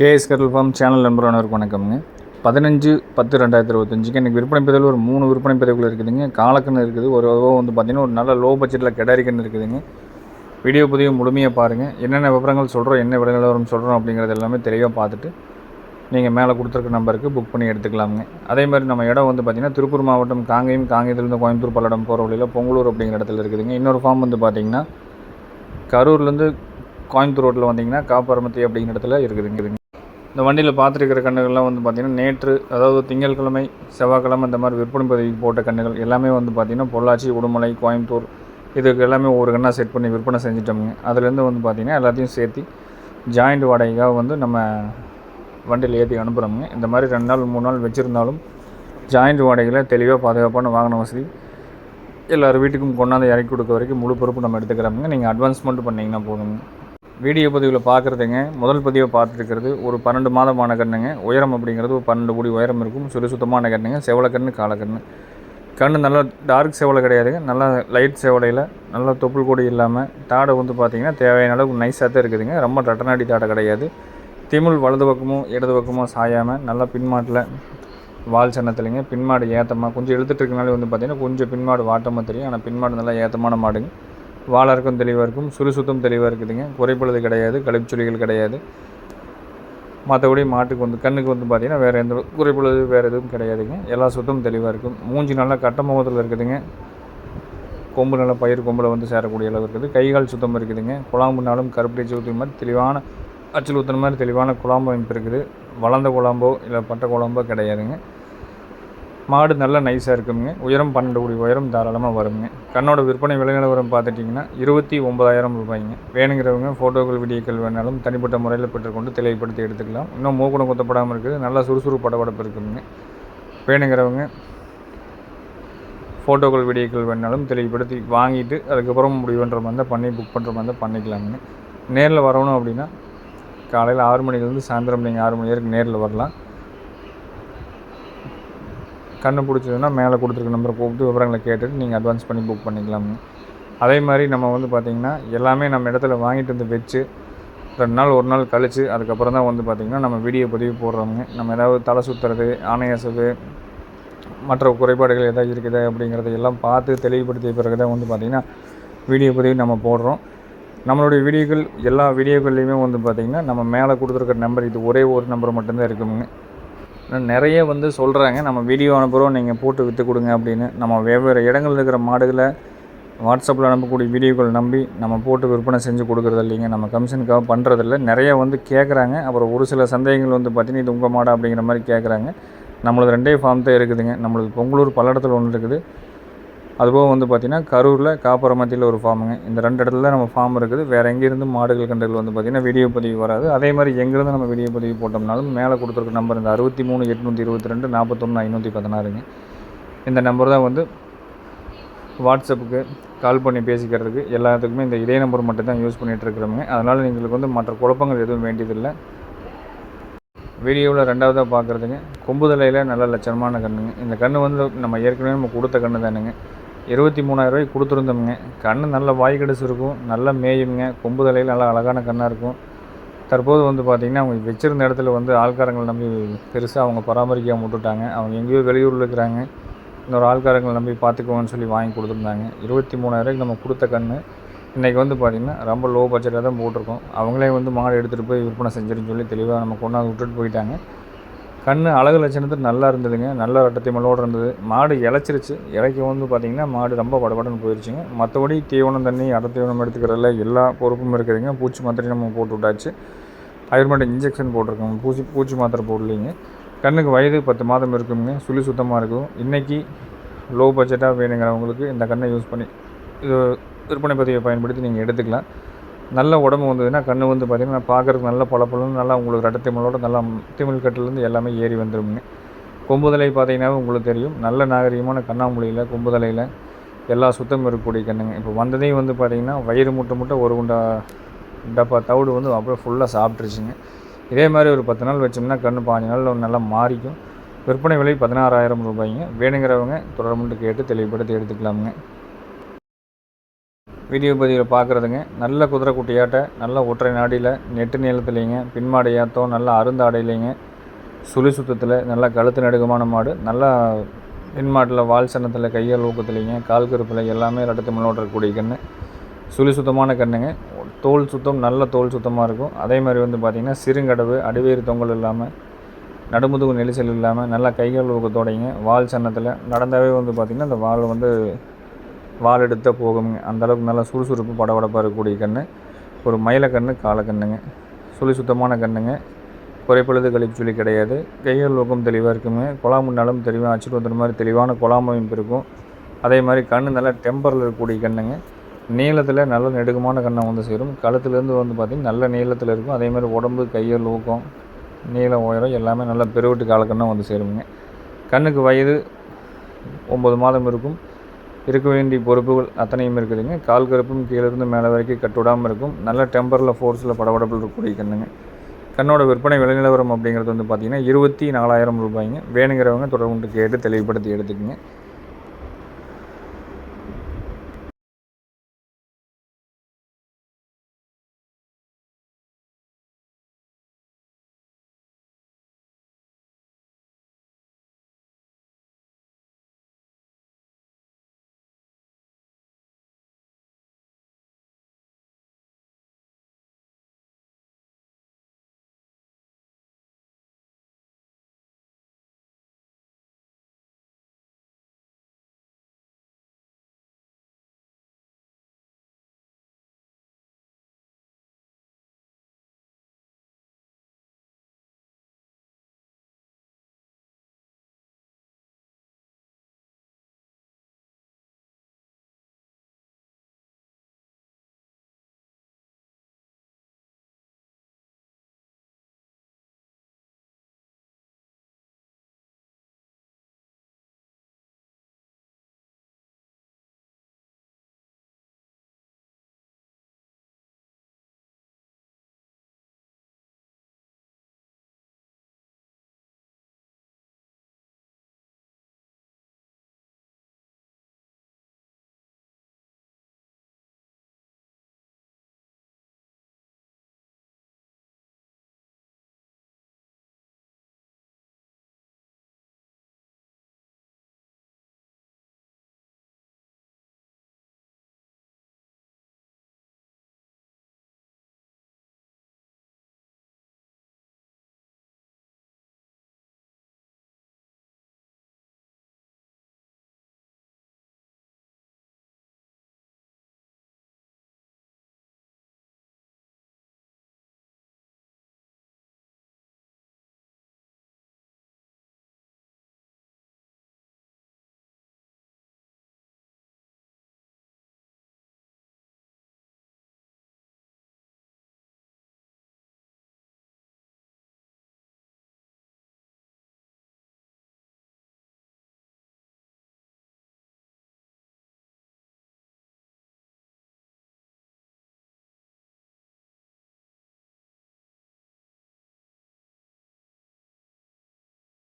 KS கரல் farm channel நண்பரானவருக்கு வணக்கம்ங்க. பதினஞ்சு பத்து ரெண்டாயிரத்தி இருபத்தஞ்சுக்கு எனக்கு விற்பனை பதிவில் ஒரு மூணு விற்பனை பதிவுகள் இருக்குதுங்க. காலக்குன்னு இருக்குது. ஒரு வந்து பார்த்திங்கன்னா ஒரு நல்ல லோ பட்ஜெட்டில் கிடாரி இருக்குதுங்க. வீடியோ பதிவு முழுமையாக பாருங்கள் என்னென்ன விவரங்கள் சொல்கிறோம் என்ன விலை நிலவரம் சொல்கிறோம் அப்படிங்கிறது எல்லாமே தெளிவாக பார்த்துட்டு நீங்கள் மேலே கொடுத்துருக்க நம்பருக்கு புக் பண்ணி எடுத்துக்கலாமுங்க. அதே மாதிரி நம்ம இடம் வந்து பார்த்திங்கன்னா திருப்பூர் மாவட்டம் காங்கேயம் காங்கேயத்துலேருந்து கோயம்புத்தூர் பல்லடம் போகிற வழியில் பொங்கலூர் அப்படிங்கிற இடத்துல இருக்குதுங்க. இன்னொரு ஃபார்ம் வந்து பார்த்திங்கன்னா கரூர்லேருந்து கோயம்புத்தூர் ரோட்டில் வந்தீங்கன்னா காப்பரமத்தி அப்படிங்கிற இடத்துல இருக்குதுங்க. இந்த வண்டியில் பார்த்துருக்கிற கண்ணுகள்லாம் வந்து பார்த்திங்கன்னா நேற்று அதாவது திங்கட்கிழமை செவ்வாய்க்கிழமை இந்த மாதிரி விற்பனை பதிவுக்கு போட்ட கண்ணுகள் எல்லாமே வந்து பார்த்திங்கன்னா பொள்ளாச்சி உடுமலை கோயம்புத்தூர் இதுக்கு எல்லாமே ஒவ்வொரு கண்ணாக செட் பண்ணி விற்பனை செஞ்சிட்டோமுங்க அதுலேருந்து வந்து பார்த்திங்கன்னா எல்லாத்தையும் சேர்த்து ஜாயிண்ட் வாடகைக்காக வந்து நம்ம வண்டியில் ஏற்றி அனுப்புகிறோமுங்க இந்த மாதிரி ரெண்டு நாள் மூணு நாள் வச்சுருந்தாலும் ஜாயிண்ட் வாடகையில் தெளிவாக பாதுகாப்பான வாகன வசதி எல்லார் வீட்டுக்கும் கொண்டாந்து இறக்கி கொடுக்க வரைக்கும் முழு பொறுப்பு நம்ம எடுத்துக்கிறோமுங்க. நீங்கள் அட்வான்ஸ் மட்டும் பண்ணிங்கன்னா போதுங்க வீடியோ பதிவில் பார்க்குறதுங்க முதல் பதிவை பார்த்துருக்கிறது ஒரு பன்னெண்டு மாதமான கண்ணுங்க. உயரம் அப்படிங்கிறது ஒரு பன்னெண்டு கோடி உயரம் இருக்கும். சுறு சுத்தமான கண்ணுங்க செவலக்கண்ணு காலக்கண்ணு கண்ணு. நல்லா டார்க் செவலை கிடையாதுங்க. நல்லா லைட் செவலையில் நல்லா தொப்புள் கொடி இல்லாமல் தாடை வந்து பார்த்திங்கன்னா தேவையான அளவுக்கு நைஸாக தான் இருக்குதுங்க. ரொம்ப ரட்டநாடி தாடை கிடையாது. திமிழ் வலது பக்கமும் இடது பக்கமும் சாயாமல் நல்லா பின்மாட்டில் வால் சன்னத்துலைங்க. பின்மாடு ஏத்தமாக கொஞ்சம் இழுத்துட்டு இருக்கனாலே வந்து பார்த்திங்கன்னா கொஞ்சம் பின்மாடு வாட்டமாக தெரியும். ஆனால் பின்மாடு நல்லா ஏத்தமான மாடுங்க. வாழை தெளிவாக இருக்கும் சுறுசுத்தம் தெளிவாக இருக்குதுங்க. குறைப்பழுது கிடையாது கழிப்புச்சொலிகள் கிடையாது. மற்றபடி மாட்டுக்கு வந்து கண்ணுக்கு வந்து பார்த்திங்கன்னா வேறு எந்த குறைப்பழுது வேறு எதுவும் கிடையாதுங்க. எல்லா சுத்தமும் தெளிவாக இருக்கும். மூஞ்சி நல்லா கட்ட முகத்தில் இருக்குதுங்க. கொம்பு நல்லா பயிர் கொம்பில் வந்து சேரக்கூடிய அளவு இருக்குது. கைகால் சுத்தம் இருக்குதுங்க. குழாம்புனாலும் கருப்பட்டி ஊற்றி மாதிரி தெளிவான அச்சல் ஊற்றுன மாதிரி தெளிவான குழாம்பு அமைப்பு இருக்குது. வளர்ந்த குழாம்போ இல்லை பட்டை குழம்போ கிடையாதுங்க. மாடு நல்லா நைஸாக இருக்குங்க உயரம் பன்னெண்டு கோடி உயரம் தாராளமாக வருங்க கண்ணோட விற்பனை விலை நிலவரம் பார்த்துட்டிங்கன்னா இருபத்தி ஒம்பதாயிரம் ரூபாய்ங்க. வேணுங்கிறவங்க ஃபோட்டோக்கள் வீடியோக்கள் வேணாலும் தனிப்பட்ட முறையில் பெற்றுக்கொண்டு தெளிவுபடுத்தி எடுத்துக்கலாம். இன்னும் மூக்குணம் குத்தப்படாமல் இருக்குது. நல்லா சுறுசுறுப்பு படபடப்பு இருக்குங்க. வேணுங்கிறவங்க ஃபோட்டோக்கள் வீடியோக்கள் வேணாலும் தெளிவுபடுத்தி வாங்கிட்டு அதுக்கப்புறம் முடிவுன்ற மாதிரி தான் பண்ணி புக் பண்ணுற மாதிரி தான் பண்ணிக்கலாமுங்க. நேரில் வரணும் அப்படின்னா காலையில் ஆறு மணிலேருந்து சாயந்தரம் நீங்கள் ஆறு மணி வரைக்கும் நேரில் வரலாம். கண்ணு பிடிச்சதுன்னா மேலே கொடுத்துருக்க நம்பரை கூப்பிட்டு விவரங்களை கேட்டுட்டு நீங்கள் அட்வான்ஸ் பண்ணி புக் பண்ணிக்கலாமுங்க அதே மாதிரி நம்ம வந்து பார்த்திங்கன்னா எல்லாமே நம்ம இடத்துல வாங்கிட்டு வந்து வச்சு ரெண்டு நாள் ஒரு நாள் கழித்து அதுக்கப்புறம் தான் வந்து பார்த்திங்கன்னா நம்ம வீடியோ பதிவு போடுறவங்க நம்ம ஏதாவது தலை சுற்றுறது ஆணையசது மற்ற குறைபாடுகள் எதாவது இருக்குது அப்படிங்கிறத எல்லாம் பார்த்து தெளிவுபடுத்திய பிறகு தான் வந்து பார்த்திங்கன்னா வீடியோ பதிவு நம்ம போடுறோம். நம்மளுடைய வீடியோக்கள் எல்லா வீடியோக்கள்லையுமே வந்து பார்த்திங்கன்னா நம்ம மேலே கொடுத்துருக்க நம்பர் இது ஒரே ஒரு நம்பர் மட்டும்தான் இருக்குங்க. நிறைய வந்து சொல்கிறாங்க நம்ம வீடியோ அனுப்புகிறோம் நீங்கள் போட்டு விற்று கொடுங்க அப்படின்னு. நம்ம வெவ்வேறு இடங்களில் இருக்கிற மாடுகளை வாட்ஸ்அப்பில் அனுப்பக்கூடிய வீடியோக்கள் நம்பி நம்ம போட்டு விற்பனை செஞ்சு கொடுக்குறது இல்லைங்க. நம்ம கமிஷனுக்காக பண்ணுறதில்ல நிறைய வந்து கேட்குறாங்க அப்புறம் ஒரு சில சந்தேகங்கள் வந்து பார்த்தீங்கன்னா இது உங்கள் மாடா அப்படிங்கிற மாதிரி கேட்குறாங்க நம்மளது ரெண்டே ஃபார்ம் தான் இருக்குதுங்க. நம்மளது பொங்கலூர் பல்லடத்தில் ஒன்று இருக்குது. அதுபோக வந்து பார்த்திங்கன்னா கரூரில் காப்பரமத்தியில் ஒரு ஃபார்முங்க இந்த ரெண்டு இடத்துல நம்ம ஃபார்ம் இருக்குது. வேறு எங்கேருந்து மாடுகள் கண்டுகள் வந்து பார்த்திங்கன்னா வீடியோ பதிவு வராது. அதே மாதிரி எங்கேருந்து நம்ம வீடியோ பதிவு போட்டோம்னாலும் மேலே கொடுத்துருக்க நம்பர் இந்த அறுபத்தி மூணு எட்நூற்றி இருபத்தி ரெண்டு நாற்பத்தொன்று ஐநூற்றி பதினாறுங்க. இந்த நம்பர் தான் வந்து வாட்ஸ்அப்புக்கு கால் பண்ணி பேசிக்கிறதுக்கு எல்லாத்துக்குமே இந்த இதே நம்பர் மட்டும் தான் யூஸ் பண்ணிகிட்ருக்குறோங்க அதனால் எங்களுக்கு வந்து மற்ற குழப்பங்கள் எதுவும் வேண்டியதில்லை. வீடியோவில் ரெண்டாவதாக பார்க்குறதுங்க. கொம்புதலையில் நல்ல லட்சணமான கண்ணுங்க. இந்த கன்று வந்து நம்ம ஏற்கனவே நம்ம கொடுத்த கன்று தானுங்க. இருபத்தி மூணாயிரரூவாய்க்கு கொடுத்துருந்தோமுங்க. கண் நல்ல வாய் கடிச்சு இருக்கும். நல்லா மேயுங்க. கொம்பு தலையில் நல்லா அழகான கண்ணாக இருக்கும். தற்போது வந்து பார்த்திங்கன்னா அவங்க வச்சுருந்த இடத்துல வந்து ஆள்காரங்களை நம்பி பெருசாக அவங்க பராமரிக்காமல் விட்டுட்டாங்க. அவங்க எங்கேயோ வெளியூரில் இருக்கிறாங்க. இன்னொரு ஆள்காரங்களை நம்பி பார்த்துக்குவோன்னு சொல்லி வாங்கி கொடுத்துருந்தாங்க. இருபத்தி மூணாயிரூவாய்க்கு நம்ம கொடுத்த கன்று இன்றைக்கி வந்து பார்த்திங்கன்னா ரொம்ப லோ பட்ஜெட்டாக தான் போட்டிருக்கோம். அவங்களே வந்து மாடு எடுத்துகிட்டு போய் விற்பனை செஞ்சுருன்னு சொல்லி தெளிவாக நம்ம கொண்டாந்து விட்டுட்டு போயிட்டாங்க. கண் அழகு லட்சணத்துக்கு நல்லா இருந்ததுங்க. நல்ல ரெட்டத்தை மலோடு இருந்தது. மாடு இழைச்சிருச்சு. இலைக்க வந்து பார்த்திங்கன்னா மாடு ரொம்ப படபடன்னு போயிடுச்சுங்க மற்றபடி தீவனம் தண்ணி அடை தீவனம் எடுத்துக்கிறதுல எல்லா பொறுப்பும் இருக்குதுங்க. பூச்சி மாத்திரை நம்ம போட்டு விட்டாச்சு. ஆயுர்வேத இன்ஜெக்ஷன் போட்டிருக்கோம். பூச்சி பூச்சி மாத்திரை போடலிங்க. கண்ணுக்கு வயது பத்து மாதம் இருக்குங்க. சுழி சுத்தமாக இருக்கும். இன்றைக்கி லோ பட்ஜெட்டாக வேணுங்கிறவங்களுக்கு இந்த கண்ணை யூஸ் பண்ணி இது விற்பனை பதிவை பயன்படுத்தி நீங்கள் எடுத்துக்கலாம். நல்ல உடம்பு வந்ததுன்னா கண் வந்து பார்த்திங்கன்னா பார்க்குறதுக்கு நல்ல பளபளன்னு நல்லா உங்களுக்கு ரெட்ட திமிழோட நல்லா திமிழ் கட்டிலேருந்து எல்லாமே ஏறி வந்துடுங்க கொம்புதலை பார்த்தீங்கன்னாவே உங்களுக்கு தெரியும். நல்ல நாகரிகமான கண்ணாமூலியில் கொம்புதலையில் எல்லா சுத்தம் இருக்கக்கூடிய கண்ணுங்க. இப்போ வந்ததையும் வந்து பார்த்திங்கன்னா வயிறு முட்டை முட்டை ஒரு குண்டா டப்பா தவிடு வந்து அப்படியே ஃபுல்லாக சாப்பிட்ருச்சுங்க இதே மாதிரி ஒரு பத்து நாள் வச்சோம்னா கண் பாஞ்சு நாள் நல்லா மாறிக்கும். விற்பனை விலை பதினாறாயிரம் ரூபாய்ங்க. வேணுங்கிறவங்க தொடர்புட்டு கேட்டு தெளிவுபடுத்தி எடுத்துக்கலாமுங்க. வீடியோ பதிவில் பார்க்குறதுங்க நல்ல குதிரை குட்டியாட்ட நல்ல ஒற்றை நாடியில் நெட்டு நீளத்துலேங்க. பின்மாடு ஏத்தம் நல்ல அருந்தாடையிலைங்க சுழி சுத்தத்தில் நல்ல கழுத்து நடுக்கமான மாடு நல்லா பின்மாட்டில் வால் சன்னத்தில் கையால் ஊக்கத்துலேங்க. கால் கருப்பில் எல்லாமே ரெட்டத்து முன்னோட்டக்கூடிய கன்று சுழி சுத்தமான கண்ணுங்க. தோல் சுத்தம் நல்ல தோல் சுத்தமாக இருக்கும். அதே மாதிரி வந்து பார்த்திங்கன்னா சிறுங்கடவு அடிவேறு தொங்கல் இல்லாமல் நடுமுதுகு நெரிசல் இல்லாமல் நல்லா கைகள் ஊக்கத்தோடைங்க. வால் சன்னத்தில் நடந்தாவே வந்து பார்த்திங்கன்னா அந்த வால் வந்து வால் எடுத்த போகுங்க அந்த அளவுக்கு நல்லா சுறுசுறுப்பு படபடப்பாக இருக்கக்கூடிய கன்று ஒரு மயிலக்கன்று காலக்கண்ணுங்க சுழி சுத்தமான கண்ணுங்க. குறைப்பொழுது கழிப்பு சுழி கிடையாது. கையல் நோக்கம் தெளிவாக இருக்குங்க. குழா முன்னாலும் தெளிவாக அச்சுட்டு வந்துற மாதிரி தெளிவான குழாம் அமைப்பு இருக்கும். அதே மாதிரி கண் நல்லா டெம்பரில் இருக்கக்கூடிய கண்ணுங்க. நீளத்தில் நல்ல நெடுக்கமான கண்ணை வந்து சேரும். கழுத்துலேருந்து வந்து பார்த்திங்கன்னா நல்ல நீளத்தில் இருக்கும். அதே மாதிரி உடம்பு கையல் ஊக்கம் நீளம் உயரம் எல்லாமே நல்லா பெருவெட்டு காலக்கண்ணாக வந்து சேருங்க. கண்ணுக்கு வயது ஒம்பது மாதம் இருக்கும். இருக்க வேண்டிய பொறுப்புகள் அத்தனையும் இருக்குதுங்க. கால் கருப்பும் கீழேருந்து மேலே வரைக்கும் கட்டுவிடாமல் இருக்கும். நல்ல டெம்பரில் ஃபோர்ஸில் படபடப்பில் இருக்கக்கூடிய கண்ணுங்க. கண்ணோட விற்பனை விலைநிலவரம் அப்படிங்கிறது வந்து பார்த்திங்கன்னா இருபத்தி நாலாயிரம் ரூபாய்ங்க. வேணுங்கிறவங்க தொடர்பு கேட்டு தெளிவுபடுத்தி எடுத்துக்கங்க.